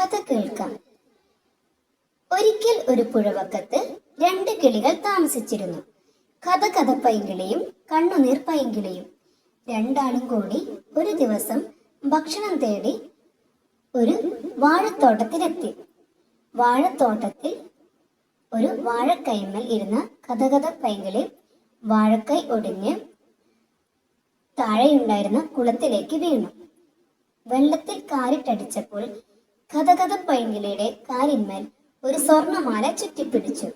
കഥ കേൾക്കാം. ഒരിക്കൽ ഒരു പുഴവക്കത്ത് രണ്ട് കിളികൾ താമസിച്ചിരുന്നു. കഥ കഥ പൈങ്കിളിയും കണ്ണുനീർ പൈങ്കിളിയും രണ്ടാളും കൂടി ഒരു ദിവസം ഭക്ഷണം തേടി ഒരു വാഴത്തോട്ടത്തിലെത്തി. വാഴത്തോട്ടത്തിൽ ഒരു വാഴക്കൈമൽ ഇരുന്ന കഥകഥ പൈങ്കിളി വാഴക്കൈ ഒടിഞ്ഞ് താഴെയുണ്ടായിരുന്ന കുളത്തിലേക്ക് വീണു. വെള്ളത്തിൽ കാലിട്ടടിച്ചപ്പോൾ കഥകഥ പൈങ്കിളിയുടെ കാലിന്മേൽ ഒരു സ്വർണമാല ചുറ്റിപ്പിടിച്ചു.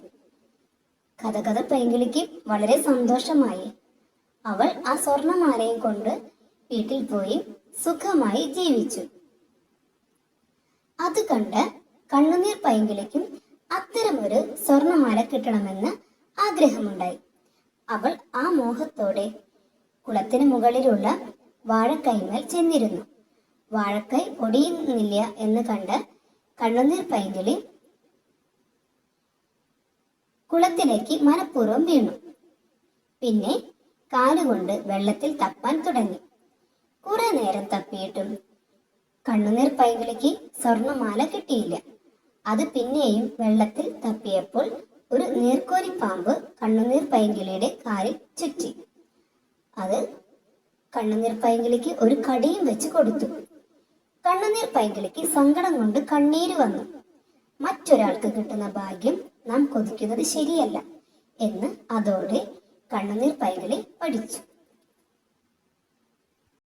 കഥകഥ പൈങ്കിളിക്ക് വളരെ സന്തോഷമായി. അവൾ ആ സ്വർണമാലയും കൊണ്ട് വീട്ടിൽ പോയി സുഖമായി ജീവിച്ചു. അത് കണ്ട് കണ്ണുനീർ പൈങ്കിളിക്കും അത്തരമൊരു സ്വർണമാല കിട്ടണമെന്ന് ആഗ്രഹമുണ്ടായി. അവൾ ആ മോഹത്തോടെ കുളത്തിന് മുകളിലുള്ള വാഴക്കൈമേൽ ചെന്നിരുന്നു. വാഴക്കൈ ഒടിയുന്നില്ല എന്ന് കണ്ട് കണ്ണുനീർ പൈങ്കിളി കുളത്തിലേക്ക് മനഃപൂർവം വീണു. പിന്നെ കാലുകൊണ്ട് വെള്ളത്തിൽ തപ്പാൻ തുടങ്ങി. കുറെ നേരം തപ്പിയിട്ടും കണ്ണുനീർ പൈങ്കിളിക്ക് സ്വർണമാല കിട്ടിയില്ല. അത് പിന്നെയും വെള്ളത്തിൽ തപ്പിയപ്പോൾ ഒരു നീർക്കോരി പാമ്പ് കണ്ണുനീർ പൈങ്കിളിയുടെ കാലിൽ ചുറ്റി. അത് കണ്ണുനീർ പൈങ്കിളിക്ക് ഒരു കടിയും വെച്ച് കൊടുത്തു. കണ്ണുനീർ പൈങ്കിളിക്ക് സങ്കടം കൊണ്ട് കണ്ണീര് വന്നു. മറ്റൊരാൾക്ക് കിട്ടുന്ന ഭാഗ്യം നാം കൊതിക്കുന്നത് ശരിയല്ല എന്ന് അതോടെ കണ്ണുനീർ പൈങ്കിളി പഠിച്ചു.